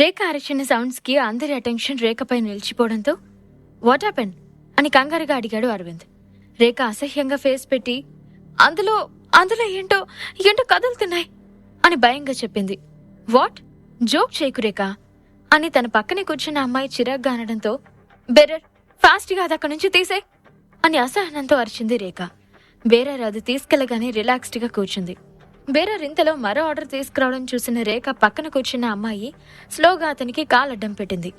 రేఖ అరిచిన సౌండ్స్కి అందరి అటెన్షన్ రేఖపై నిలిచిపోవడంతో వాట్ హ్యాపెన్ అని కంగారుగా అడిగాడు అరవింద్. రేఖ అసహ్యంగా ఫేస్ పెట్టి అందులో అందులో ఏంటో ఏంటో కదులుతున్నాయి అని భయంగా చెప్పింది. వాట్ జోక్ చేయకు రేఖ అని తన పక్కనే కూర్చున్న అమ్మాయి చిరాగ్గా అనడంతో బెర్రర్ ఫాస్ట్గా అది అక్కడి నుంచి తీసే అని అసహనంతో అరిచింది రేఖ. బేరర్ అది తీసుకెళ్ళగానే రిలాక్స్డ్గా కూర్చుంది. బేరర్ ఇంతలో మరో ఆర్డర్ తీసుకురావడం చూసిన రేఖ పక్కన కూర్చున్న అమ్మాయి స్లోగా అతనికి కాలు అడ్డం పెట్టింది.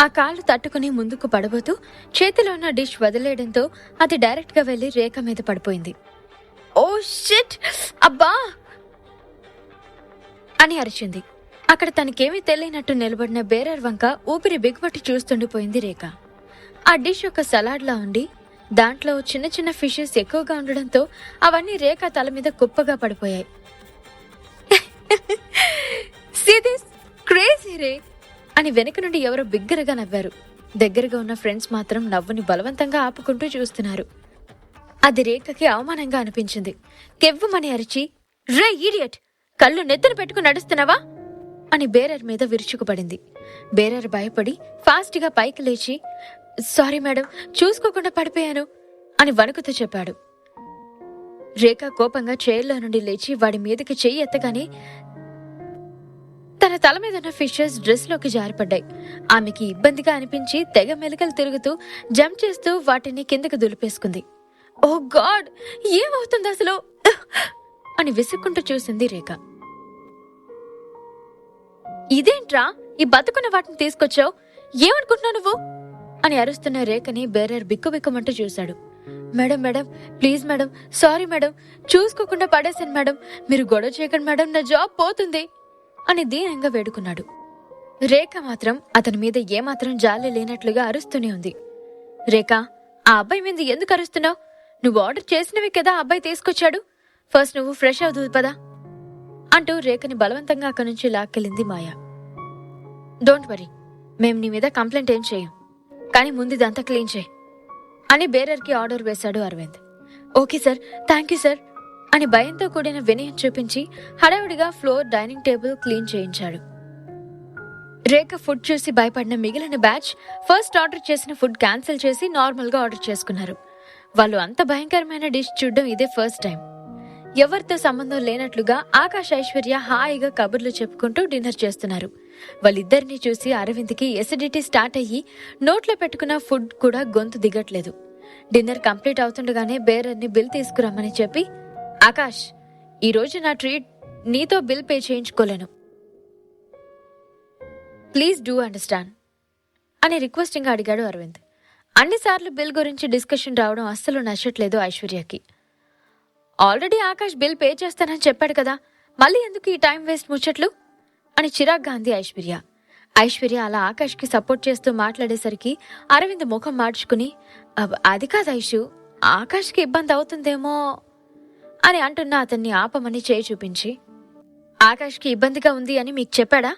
ఆ కాళ్ళు తట్టుకుని ముందుకు పడబోతూ చేతిలో ఉన్న డిష్ వదిలేయడంతో అది డైరెక్ట్గా వెళ్ళి రేఖ మీద పడిపోయింది. Oh shit! అబ్బా! అని అరిచింది. అక్కడ తనకేమీ తెలియనట్టు నిలబడిన బేరర్ వంక ఊపిరి బిగుపట్టి చూస్తుండిపోయింది రేఖ. ఆ డిష్ ఒక సలాడ్లా ఉండి దాంట్లో చిన్న చిన్న ఫిషెస్ ఎక్కువగా ఉండడంతో అవన్నీ రేఖ తల మీద కుప్పగా పడిపోయాయి. సిదిస్ క్రేజీ రే! అని వెనక నుండి ఎవరో బిగ్గరగా నవ్వారు. దగ్గరగా ఉన్న ఫ్రెండ్స్ మాత్రం నవ్వుని బలవంతంగా ఆపుకుంటూ చూస్తున్నారు. అది రేఖకి అవమానంగా అనిపించింది. కెవ్వమని అరిచి రే ఈడియట్ కళ్ళు నెత్తిన పెట్టుకుని నడుస్తున్నావా? అని బేరర్ మీద విరుచుకుపడింది. బేరర్ భయపడి ఫాస్ట్గా పైకి లేచి సారీ మేడం చూసుకోకుండా పడిపోయాను అని వణుకుతూ చెప్పాడు. రేఖ కోపంగా చైర్లో నుండి లేచి వాడి మీదకి చెయ్యి ఎత్తగానే తన తల మీద ఉన్న ఫిషెస్ డ్రెస్లోకి జారిపడ్డాయి. ఆమెకి ఇబ్బందిగా అనిపించి తెగ మెలకలు తిరుగుతూ జంప్ చేస్తూ వాటిని కిందకు దులిపేసుకుంది. ఓ గాడ్ ఏమవుతుంది అసలు? అని విసుక్కుంటూ చూసింది రేఖ. ఇదేంట్రా? ఈ బతుకున్న వాటిని తీసుకొచ్చావు? ఏమనుకుంటున్నావు నువ్వు? అని అరుస్తున్న రేఖని బేరర్ బిక్కుబిక్కుమంటూ చూశాడు. Madam madam please madam sorry madam చూసుకోకుండా పడేశాను మేడం మీరు గొడవ చేయకండి మేడం నా జాబ్ పోతుంది అని దీనంగా వేడుకున్నాడు. రేఖ మాత్రం అతని మీద ఏమాత్రం జాలి లేనట్లుగా అరుస్తూనే ఉంది. రేఖ ఆ అబ్బాయి మీద ఎందుకు అరుస్తున్నావు? నువ్వు ఆర్డర్ చేసినవి కదా ఆ అబ్బాయి తీసుకొచ్చాడు. ఫస్ట్ నువ్వు ఫ్రెష్ అవుతుంది పదా అంటూ రేఖని బలవంతంగా అక్కడి నుంచి లాక్కెళ్ళింది మాయ. డోంట్ వరీ మేం నీ మీద కంప్లైంట్ ఏం చేయం. కానీ ముందు ఇదంతా క్లీన్ చేయి. అని బేరర్కి ఆర్డర్ వేశాడు Aravind. Okay sir thank you sir అని భయంతో కూడిన వినయం చూపించి హడావుడిగా ఫ్లోర్ డైనింగ్ టేబుల్ క్లీన్ చేయించాడు. రేఖ ఫుడ్ చూసి భయపడిన మిగిలిన బ్యాచ్ ఫస్ట్ ఆర్డర్ చేసిన ఫుడ్ క్యాన్సిల్ చేసి నార్మల్గా ఆర్డర్ చేసుకున్నారు. వాళ్ళు అంత భయంకరమైన డిష్ చూడడం ఇదే ఫస్ట్ టైం. ఎవరితో సంబంధం లేనట్లుగా ఆకాశ ఐశ్వర్య హాయిగా కబుర్లు చెప్పుకుంటూ డిన్నర్ చేస్తున్నారు. వాళ్ళిద్దరిని చూసి అరవింద్కి ఎసిడిటీ స్టార్ట్ అయ్యి నోట్లో పెట్టుకున్న ఫుడ్ కూడా గొంతు దిగట్లేదు. డిన్నర్ కంప్లీట్ అవుతుండగానే బేరర్ని బిల్ తీసుకురమ్మని చెప్పి ఆకాష్ ఈ రోజు నా ట్రీట్ నీతో బిల్ పే చేయించుకోలేను. ప్లీజ్ డూ అండర్స్టాండ్ అని రిక్వెస్టింగ్ అడిగాడు అరవింద్. అన్నిసార్లు బిల్ గురించి డిస్కషన్ రావడం అస్సలు నచ్చట్లేదు ఐశ్వర్యకి. ఆల్రెడీ ఆకాష్ బిల్ పే చేస్తానని చెప్పాడు కదా మళ్ళీ ఎందుకు ఈ టైం వేస్ట్ ముచ్చట్లు? అని చిరాగ్గా అంది ఐశ్వర్య. ఐశ్వర్య అలా ఆకాష్కి సపోర్ట్ చేస్తూ మాట్లాడేసరికి అరవింద్ ముఖం మార్చుకుని అది కాదు ఐషు ఆకాష్కి ఇబ్బంది అవుతుందేమో అని అంటున్న అతన్ని ఆపమని చేయి చూపించి ఆకాష్కి ఇబ్బందిగా ఉంది అని మీకు చెప్పాడా?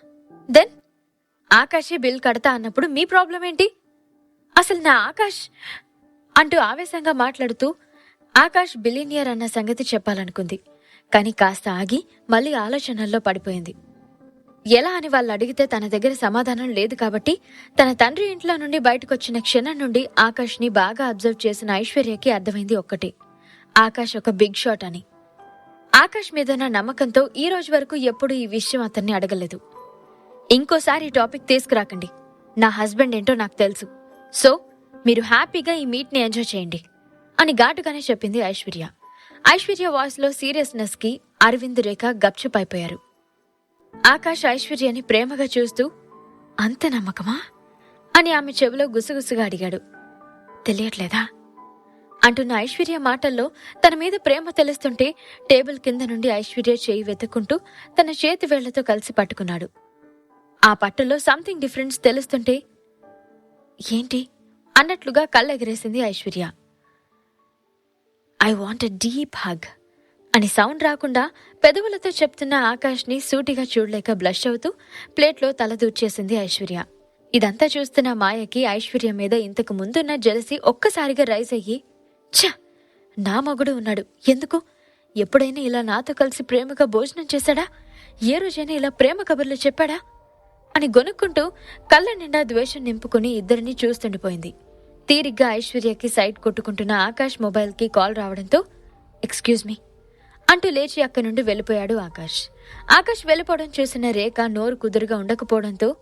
దెన్ ఆకాశే బిల్ కడతా అన్నప్పుడు మీ ప్రాబ్లం ఏంటి? అసలు నా ఆకాష్ అంటూ ఆవేశంగా మాట్లాడుతూ ఆకాష్ బిలీనియర్ అన్న సంగతి చెప్పాలనుకుంది. కానీ కాస్త ఆగి మళ్ళీ ఆలోచనల్లో పడిపోయింది. ఎలా అని వాళ్ళు అడిగితే తన దగ్గర సమాధానం లేదు కాబట్టి తన తండ్రి ఇంట్లో నుండి బయటకొచ్చిన క్షణం నుండి ఆకాష్ని బాగా అబ్జర్వ్ చేసిన ఐశ్వర్యకి అర్థమైంది ఒక్కటి. ఆకాష్ ఒక బిగ్ షాట్ అని. ఆకాష్ మీదన్న నమ్మకంతో ఈ రోజు వరకు ఎప్పుడూ ఈ విషయం అతన్ని అడగలేదు. ఇంకోసారి ఈ టాపిక్ తీసుకురాకండి. నా హస్బెండ్ ఏంటో నాకు తెలుసు. సో మీరు హ్యాపీగా ఈ మీట్ని ఎంజాయ్ చేయండి అని ఘాటుగానే చెప్పింది ఐశ్వర్య. ఐశ్వర్య వాయిస్లో సీరియస్నెస్కి అరవింద్ రేఖ గప్చుపైపోయారు ఆకాష్ ఐశ్వర్యని ప్రేమగా చూస్తూ అంత నమ్మకమా? అని ఆమె చెవిలో గుసగుసగా అడిగాడు. తెలియట్లేదా? అంటున్న ఐశ్వర్య మాటల్లో తన మీద ప్రేమ తెలుస్తుంటే టేబుల్ కింద నుండి ఐశ్వర్య చేయి వెతుక్కుంటూ తన చేతి వేళ్ళతో కలిసి పట్టుకున్నాడు. ఆ పట్టులో సంథింగ్ డిఫరెన్స్ తెలుస్తుంటే ఏంటి? అన్నట్లుగా కళ్ళెగిరేసింది Aishwarya. I want a deep hug. అని సౌండ్ రాకుండా పెదవులతో చెప్తున్న ఆకాష్ని సూటిగా చూడలేక బ్లష్ అవుతూ ప్లేట్లో తల దూర్చేసింది ఐశ్వర్య. ఇదంతా చూస్తున్న మాయకి ఐశ్వర్య మీద ఇంతకు ముందున్న జలసి ఒక్కసారిగా రైజ్ అయ్యి ఛ! నా మగుడు ఉన్నాడు. ఎందుకు? ఎప్పుడైనా ఇలా నాతో కలిసి ప్రేమగా భోజనం చేశాడా? ఏ రోజైనా ఇలా ప్రేమ కబుర్లు చెప్పాడా? అని గొనుక్కుంటూ కళ్ళ నిండా ద్వేషం నింపుకుని ఇద్దరిని చూస్తుండిపోయింది. తీరిగ్గా ఐశ్వర్యకి సైట్ కొట్టుకుంటున్న ఆకాష్ మొబైల్కి కాల్ రావడంతో ఎక్స్క్యూజ్ మీ అంటూ లేచి అక్కడి నుండి వెళ్ళిపోయాడు ఆకాష్. ఆకాష్ వెళ్ళిపోవడం చూసిన రేఖ నోరు కుదురుగా ఉండకపోవడంతో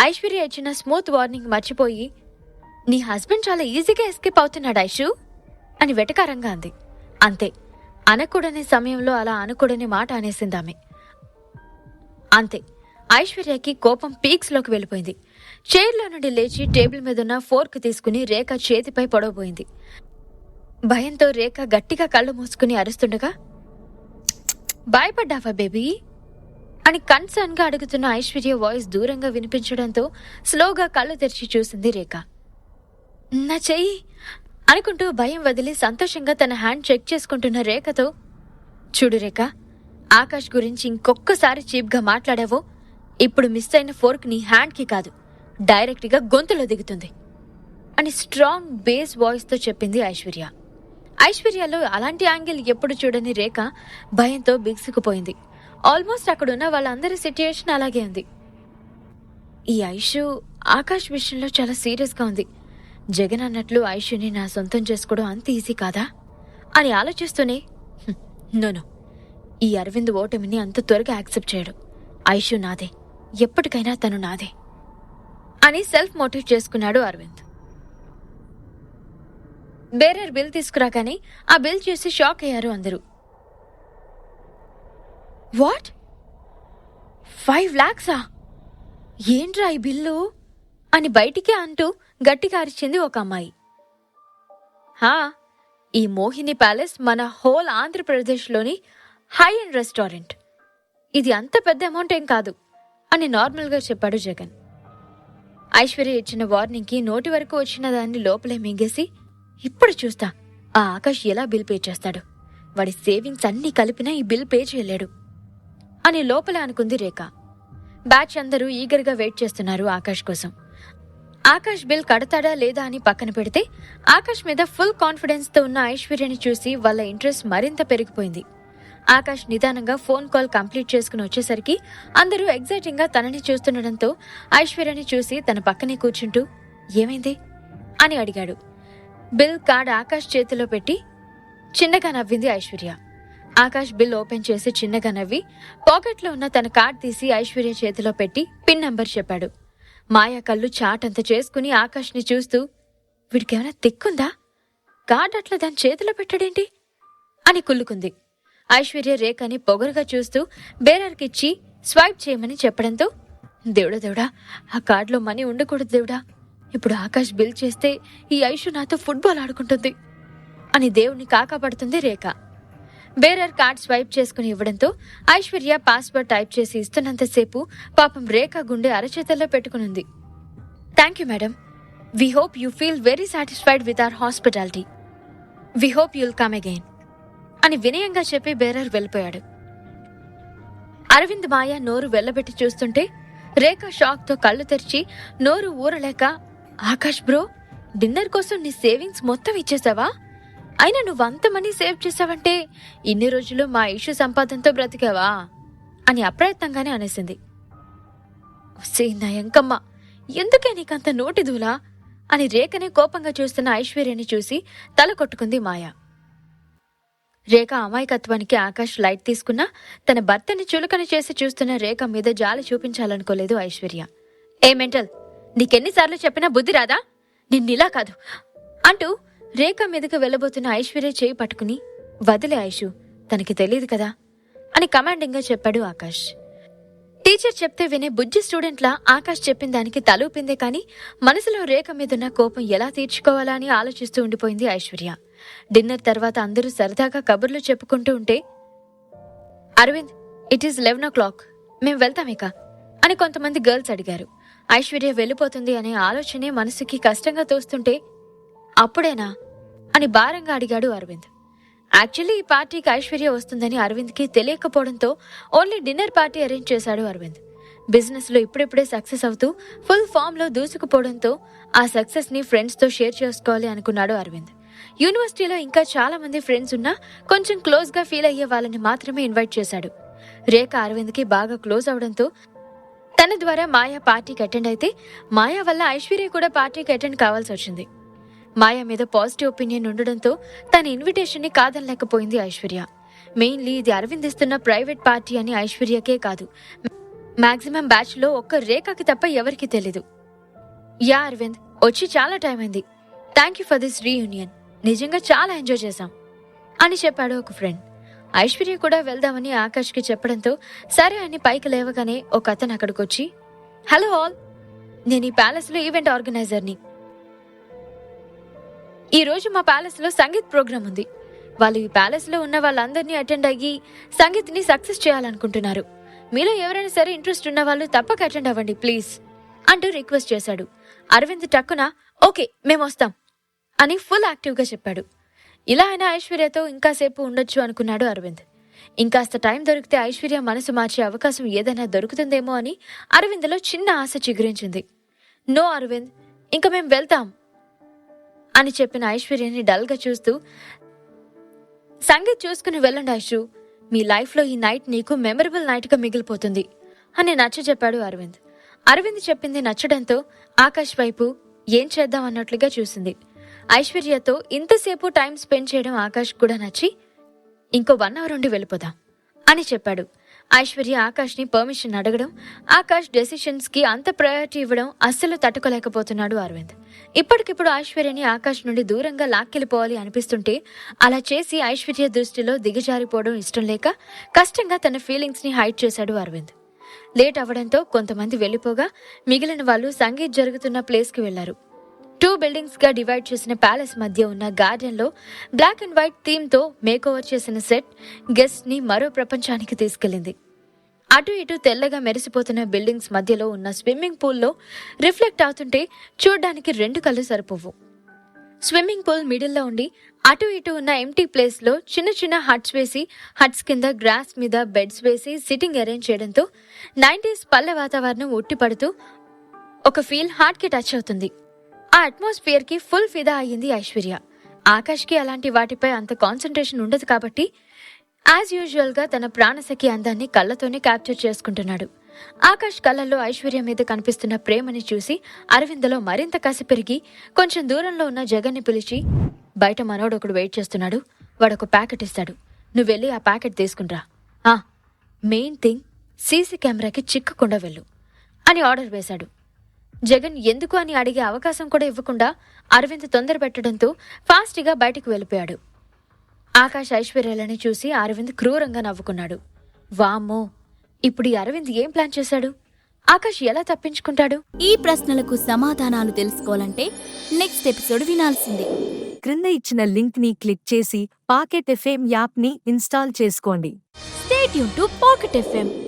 ఐశ్వర్య ఇచ్చిన స్మూత్ వార్నింగ్ మర్చిపోయి నీ హస్బెండ్ చాలా ఈజీగా ఎస్కేప్ అవుతున్నాడు ఐషు అని వెటకారంగా అంది. అంతే అనకూడని సమయంలో అలా అనకూడని మాట అనేసిందామె అంతే ఐశ్వర్యకి కోపం పీక్స్లోకి వెళ్ళిపోయింది. చైర్లో నుండి లేచి టేబుల్ మీదున్న ఫోర్క్ తీసుకుని రేఖ చేతిపై పొడవబోయింది. భయంతో రేఖ గట్టిగా కళ్ళు మూసుకుని అరుస్తుండగా భయపడ్డావా బేబీ? అని కన్సర్న్గా అడుగుతున్న ఐశ్వర్య వాయిస్ దూరంగా వినిపించడంతో స్లోగా కళ్ళు తెరిచి చూసింది రేఖ. నా చెయ్యి! అనుకుంటూ భయం వదిలి సంతోషంగా తన హ్యాండ్ చెక్ చేసుకుంటున్న రేఖతో చూడు రేఖ ఆకాష్ గురించి ఇంకొక్కసారి చీప్గా మాట్లాడావో ఇప్పుడు మిస్ అయిన ఫోర్క్ నీ హ్యాండ్కి కాదు డైరెక్ట్గా గొంతులో దిగుతుంది అని స్ట్రాంగ్ బేస్ వాయిస్తో చెప్పింది ఐశ్వర్య. ఐశ్వర్యలో అలాంటి యాంగిల్ ఎప్పుడు చూడని రేఖ భయంతో బిగుసుకుపోయింది. ఆల్మోస్ట్ అక్కడున్న వాళ్ళందరి సిట్యుయేషన్ అలాగే ఉంది. ఈ ఐషు ఆకాష్ విషయంలో చాలా సీరియస్గా ఉంది. జగన్ అన్నట్లు ఐషుని నా సొంతం చేసుకోవడం అంత ఈజీ కాదా? అని ఆలోచిస్తూనే నోను ఈ అరవింద్ ఓటమిని అంత త్వరగా యాక్సెప్ట్ చేయడు. ఐషు నాదే. ఎప్పటికైనా తను నాదే. అని సెల్ఫ్ మోటివ్ చేసుకున్నాడు అరవింద్. బేరర్ బిల్ తీసుకురాగానే ఆ బిల్ చూసి షాక్ అయ్యారు అందరూ. వాట్? ఫైవ్ లాక్సా? ఏంట్రా ఈ బిల్లు? అని బయటికే అంటూ గట్టిగా అరిచింది ఒక అమ్మాయి. హా ఈ మోహిని ప్యాలెస్ మన హోల్ ఆంధ్రప్రదేశ్లోని హై అండ్ రెస్టారెంట్. ఇది అంత పెద్ద అమౌంట్ ఏం కాదు అని నార్మల్గా చెప్పాడు జగన్. ఐశ్వర్య ఇచ్చిన వార్నింగ్కి నోటి వరకు వచ్చిన దాన్ని లోపలే మింగేసి ఇప్పుడు చూస్తా. ఆ ఆకాష్ ఎలా బిల్ పే చేస్తాడు? వాడి సేవింగ్స్ అన్నీ కలిపినా ఈ బిల్ పే చేయలేడు. అని లోపల అనుకుంది రేఖ. బ్యాచ్ అందరూ ఈగర్గా వెయిట్ చేస్తున్నారు ఆకాష్ కోసం. ఆకాష్ బిల్ కడతాడా లేదా అని పక్కన పెడితే ఆకాష్ మీద ఫుల్ కాన్ఫిడెన్స్తో ఉన్న ఐశ్వర్యని చూసి వాళ్ళ ఇంట్రెస్ట్ మరింత పెరిగిపోయింది. ఆకాష్ నిదానంగా ఫోన్ కాల్ కంప్లీట్ చేసుకుని వచ్చేసరికి అందరూ ఎగ్జైటింగ్గా తనని చూస్తుండడంతో ఐశ్వర్యని చూసి తన పక్కనే కూర్చుంటూ ఏమైంది? అని అడిగాడు. బిల్ కార్డ్ ఆకాష్ చేతిలో పెట్టి చిన్నగా నవ్వింది ఐశ్వర్య. ఆకాష్ బిల్ ఓపెన్ చేసి చిన్నగా నవ్వి పాకెట్లో ఉన్న తన కార్డ్ తీసి ఐశ్వర్య చేతిలో పెట్టి పిన్ నంబర్ చెప్పాడు. మాయా కళ్ళు చాటంత చేసుకుని ఆకాష్ని చూస్తూ వీడికేమైనా తిక్కుందా కార్డ్ అట్లా దాని చేతిలో పెట్టడేంటి? అని కుళ్ళుకుంది. ఐశ్వర్య రేఖని పొగరుగా చూస్తూ బేరర్కిచ్చి స్వైప్ చేయమని చెప్పడంతో దేవుడా దేవుడా ఆ కార్డులో మనీ ఉండకూడదు దేవుడా. ఇప్పుడు ఆకాష్ బిల్ చేస్తే ఈ ఐషు నాతో ఫుట్బాల్ ఆడుకుంటుంది. అని దేవుణ్ణి కాకాపడుతుంది రేఖ. బేరర్ కార్డ్ స్వైప్ చేసుకుని ఇవ్వడంతో ఐశ్వర్య పాస్వర్డ్ టైప్ చేసి ఇస్తున్నంతసేపు పాపం రేఖ గుండె అరచేతల్లో పెట్టుకునుంది. Thank you madam. We hope you feel very satisfied with our hospitality. We hope you'll come again. అని వినయంగా చెప్పి బేరర్ వెళ్ళిపోయాడు. అరవింద్ మాయ నోరు వెళ్ళబెట్టి చూస్తుంటే రేఖ షాక్తో కళ్ళు తెరిచి నోరు ఊరలేక ఆకాష్ బ్రో డిన్నర్ కోసం నీ సేవింగ్స్ మొత్తం ఇచ్చేసావా? అయినా నువ్వు అంత మనీ సేవ్ చేసావంటే ఇన్ని రోజులు మా ఇష్యూ సంపాదనతో బ్రతికావా? అని అప్రయత్నంగానే అనేసింది. "ఒసేయ్ నా ఎందుకే నీకంత నోటి దూలా? అని రేఖని కోపంగా చూస్తున్న ఐశ్వర్యని చూసి తల కొట్టుకుంది మాయ. రేఖ అమాయకత్వానికి ఆకాష్ లైట్ తీసుకున్నా తన భర్తని చులకన చేసి చూస్తున్న రేఖ మీద జాలి చూపించాలనుకోలేదు ఐశ్వర్య. ఏ మెంటల్? నీకెన్నిసార్లు చెప్పినా బుద్ధి రాదా? నిన్నిలా కాదు. అంటూ రేఖ మీదకు వెళ్ళబోతున్న ఐశ్వర్య చేయి పట్టుకుని వదిలే ఐషు తనకి తెలియదు కదా అని కమాండింగ్గా చెప్పాడు ఆకాష్. టీచర్ చెప్తే వినే బుజ్జి స్టూడెంట్లా ఆకాష్ చెప్పిన దానికి తలూపిందే కానీ మనసులో రేఖ మీదున్న కోపం ఎలా తీర్చుకోవాలా అని ఆలోచిస్తూ ఉండిపోయింది ఐశ్వర్య. డిన్నర్ తర్వాత అందరూ సరదాగా కబుర్లు చెప్పుకుంటూ ఉంటే Aravind it is eleven o'clock. మేము వెళ్తాం ఇక అని కొంతమంది గర్ల్స్ అడిగారు. ఐశ్వర్య వెళ్ళిపోతుంది అనే ఆలోచనే మనసుకి కష్టంగా తోస్తుంటే అప్పుడేనా? అని భారంగా అడిగాడు అరవింద్. యాక్చువల్లీ ఈ పార్టీకి ఐశ్వర్య వస్తుందని అరవింద్కి తెలియకపోవడంతో ఓన్లీ డిన్నర్ పార్టీ అరేంజ్ చేశాడు అరవింద్. బిజినెస్లో ఇప్పుడిప్పుడే సక్సెస్ అవుతూ ఫుల్ ఫామ్లో దూసుకుపోవడంతో ఆ సక్సెస్ని ఫ్రెండ్స్తో షేర్ చేసుకోవాలి అనుకున్నాడు అరవింద్. యూనివర్సిటీలో ఇంకా చాలా మంది ఫ్రెండ్స్ ఉన్నా కొంచెం క్లోజ్గా ఫీల్ అయ్యే వాళ్ళని మాత్రమే ఇన్వైట్ చేశాడు. రేఖ అరవింద్కి బాగా క్లోజ్ అవడంతో తన ద్వారా మాయా పార్టీకి అటెండ్ అయితే మాయా వల్ల ఐశ్వర్య కూడా పార్టీకి అటెండ్ కావాల్సి వచ్చింది. మాయా మీద పాజిటివ్ ఒపీనియన్ ఉండడంతో తన ఇన్విటేషన్ని కాదనలేకపోయింది ఐశ్వర్య. మెయిన్లీ ఇది అరవింద్ ఇస్తున్న ప్రైవేట్ పార్టీ అని ఐశ్వర్యకే కాదు. మాక్సిమం బ్యాచ్లో ఒక్క రేఖకి తప్ప ఎవరికీ తెలీదు. యా అరవింద్ వచ్చి చాలా టైం అయింది. Thank you for this reunion. నిజంగా చాలా ఎంజాయ్ చేశాం. అని చెప్పాడు ఒక ఫ్రెండ్. ఐశ్వర్య కూడా వెళ్దామని ఆకాష్కి చెప్పడంతో సరే అని పైకి లేవగానే ఒక అతను అక్కడికి వచ్చి హలో ఆల్ నేను ఈ ప్యాలెస్లో ఈవెంట్ ఆర్గనైజర్ని. ఈరోజు మా ప్యాలెస్లో సంగీత్ ప్రోగ్రామ్ ఉంది. వాళ్ళు ఈ ప్యాలెస్లో ఉన్న వాళ్ళందరినీ అటెండ్ అయ్యి సంగీత్ని సక్సెస్ చేయాలనుకుంటున్నారు. మీలో ఎవరైనా సరే ఇంట్రెస్ట్ ఉన్న వాళ్ళు తప్పక అటెండ్ అవ్వండి ప్లీజ్ అంటూ రిక్వెస్ట్ చేశాడు. అరవింద్ టక్కున ఓకే మేము వస్తాం అని ఫుల్ యాక్టివ్గా చెప్పాడు. ఇలా అయినా ఐశ్వర్యతో ఇంకాసేపు ఉండొచ్చు అనుకున్నాడు అరవింద్. ఇంకాస్త టైం దొరికితే ఐశ్వర్య మనసు మార్చే అవకాశం ఏదైనా దొరుకుతుందేమో అని అరవింద్లో చిన్న ఆశ చిగురించింది. నో అరవింద్ ఇంక మేం వెళ్తాం అని చెప్పిన ఐశ్వర్యని డల్గా చూస్తూ సంగీత్ చూసుకుని వెళ్ళండి ఐషు మీ లైఫ్లో ఈ నైట్ నీకు మెమరబుల్ నైట్గా మిగిలిపోతుంది అని నచ్చ చెప్పాడు అరవింద్. అరవింద్ చెప్పింది నచ్చడంతో ఆకాష్ వైపు ఏం చేద్దాం అన్నట్లుగా చూసింది. ఐశ్వర్యతో ఇంతసేపు టైం స్పెండ్ చేయడం ఆకాష్ కూడా నచ్చి ఇంకో వన్ అవర్ ఉండి వెళ్ళిపోదాం అని చెప్పాడు. ఐశ్వర్య ఆకాష్ని పర్మిషన్ అడగడం ఆకాష్ డెసిషన్స్కి అంత ప్రయారిటీ ఇవ్వడం అస్సలు తట్టుకోలేకపోతున్నాడు అరవింద్. ఇప్పటికిప్పుడు ఐశ్వర్యని ఆకాష్ నుండి దూరంగా లాక్కెళ్ళిపోవాలి అనిపిస్తుంటే అలా చేసి ఐశ్వర్య దృష్టిలో దిగజారిపోవడం ఇష్టం లేక కష్టంగా తన ఫీలింగ్స్ని హైడ్ చేశాడు అరవింద్. లేట్ అవ్వడంతో కొంతమంది వెళ్ళిపోగా మిగిలిన వాళ్ళు సంగీత్ జరుగుతున్న ప్లేస్కి వెళ్ళారు. టూ బిల్డింగ్స్గా డివైడ్ చేసిన ప్యాలెస్ మధ్య ఉన్న గార్డెన్లో బ్లాక్ అండ్ వైట్ థీమ్తో మేకోవర్ చేసిన సెట్ గెస్ట్ని మరో ప్రపంచానికి తీసుకెళ్ళింది అటు ఇటు తెల్లగా మెరిసిపోతున్న బిల్డింగ్స్ మధ్యలో ఉన్న స్విమ్మింగ్ పూల్లో రిఫ్లెక్ట్ అవుతుంటే చూడ్డానికి రెండు కళ్ళు సరిపోవు. స్విమ్మింగ్ పూల్ మిడిల్లో ఉండి అటు ఇటు ఉన్న ఎంటీ ప్లేస్లో చిన్న చిన్న హట్స్ వేసి హట్స్ కింద గ్రాస్ మీద బెడ్స్ వేసి సిట్టింగ్ అరేంజ్ చేయడంతో నైంటీస్ పల్లె వాతావరణం ఉట్టిపడుతూ ఒక ఫీల్ హార్ట్కి టచ్ అవుతుంది. ఆ అట్మాస్ఫియర్కి ఫుల్ ఫిదా అయ్యింది ఐశ్వర్య. ఆకాష్కి అలాంటి వాటిపై అంత కాన్సన్ట్రేషన్ ఉండదు కాబట్టి యాజ్ యూజువల్గా తన ప్రాణసఖి అందాన్ని కళ్ళతోనే క్యాప్చర్ చేసుకుంటున్నాడు. ఆకాష్ కళ్ళల్లో ఐశ్వర్య మీద కనిపిస్తున్న ప్రేమని చూసి అరవిందలో మరింత కసి పెరిగి కొంచెం దూరంలో ఉన్న జగన్ని పిలిచి బయట మనోడొకడు వెయిట్ చేస్తున్నాడు. వాడొక ప్యాకెట్ ఇస్తాడు. నువ్వు వెళ్ళి ఆ ప్యాకెట్ తీసుకునిరా ఆ మెయిన్ థింగ్ సీసీ కెమెరాకి చిక్కకుండా వెళ్ళు అని ఆర్డర్ వేశాడు. జగన్ ఎందుకు అని అడిగే అవకాశం కూడా ఇవ్వకుండా అరవింద్ తొందర పెట్టడంతో ఫాస్ట్గా బయటకు వెళ్ళిపోయాడు. ఆకాష్ ఐశ్వర్యాలని చూసి అరవింద్ క్రూరంగా నవ్వుకున్నాడు. వామ్మో! ఇప్పుడు ఈ అరవింద్ ఏం ప్లాన్ చేశాడు? ఆకాష్ ఎలా తప్పించుకుంటాడు? ఈ ప్రశ్నలకు సమాధానాలు తెలుసుకోవాలంటే నెక్స్ట్ ఎపిసోడ్ వినాల్సిందే. క్రింద ఇచ్చిన లింక్ని క్లిక్ చేసి పాకెట్ ఎఫ్ఎం యాప్ని ఇన్స్టాల్ చేసుకోండి. స్టేట్ యూన్ టు పాకెట్ ఎఫ్ఎం